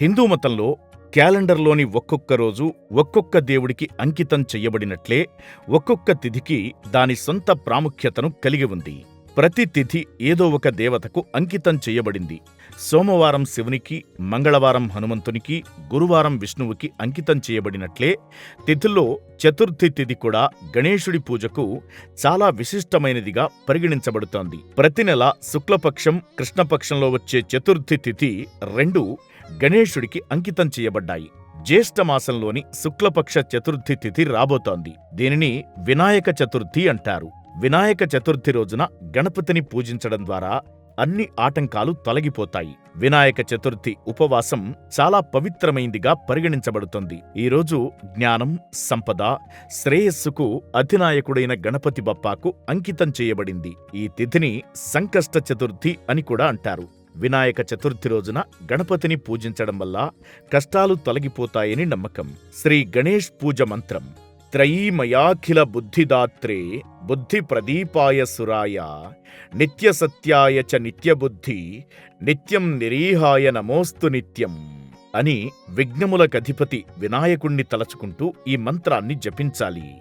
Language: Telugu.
హిందూ మతంలో క్యాలెండర్లోని ఒక్కొక్క రోజు ఒక్కొక్క దేవుడికి అంకితం చెయ్యబడినట్లే ఒక్కొక్క తిథికి దాని సొంత ప్రాముఖ్యతను కలిగి ఉంది. ప్రతి తిథి ఏదో ఒక దేవతకు అంకితం చెయ్యబడింది సోమవారం శివునికి మంగళవారం హనుమంతునికి గురువారం విష్ణువుకి అంకితం చేయబడినట్లే తిథుల్లో చతుర్థి తిథి కూడా గణేశుడి పూజకు చాలా విశిష్టమైనదిగా పరిగణించబడుతోంది. ప్రతి నెల శుక్లపక్షం కృష్ణపక్షంలో వచ్చే చతుర్థి తిథి రెండు గణేశుడికి అంకితం చేయబడ్డాయి. జ్యేష్ఠమాసంలోని శుక్లపక్ష చతుర్థి తిథి రాబోతోంది. దీనిని వినాయక చతుర్థి అంటారు. వినాయక చతుర్థి రోజున గణపతిని పూజించడం ద్వారా అన్ని ఆటంకాలు తొలగిపోతాయి. వినాయక చతుర్థి ఉపవాసం చాలా పవిత్రమైందిగా పరిగణించబడుతుంది. ఈరోజు జ్ఞానం సంపద శ్రేయస్సుకు అధినాయకుడైన గణపతి బప్పాకు అంకితం చేయబడింది. ఈ తిథిని సంకష్ట చతుర్థి అని కూడా అంటారు. వినాయక చతుర్థి రోజున గణపతిని పూజించడం వల్ల కష్టాలు తొలగిపోతాయని నమ్మకం. శ్రీ గణేష్ పూజ మంత్రం. త్రయీమయాఖిల బుద్ధిదాత్రే బుద్ధి ప్రదీపాయ సురాయ. నిత్య సత్యాయ చ నిత్యబుద్ధి నిత్యం నిరీహాయ నమోస్తు నిత్యం అని విఘ్నములకధిపతి వినాయకుణ్ణి తలచుకుంటూ ఈ మంత్రాన్ని జపించాలి.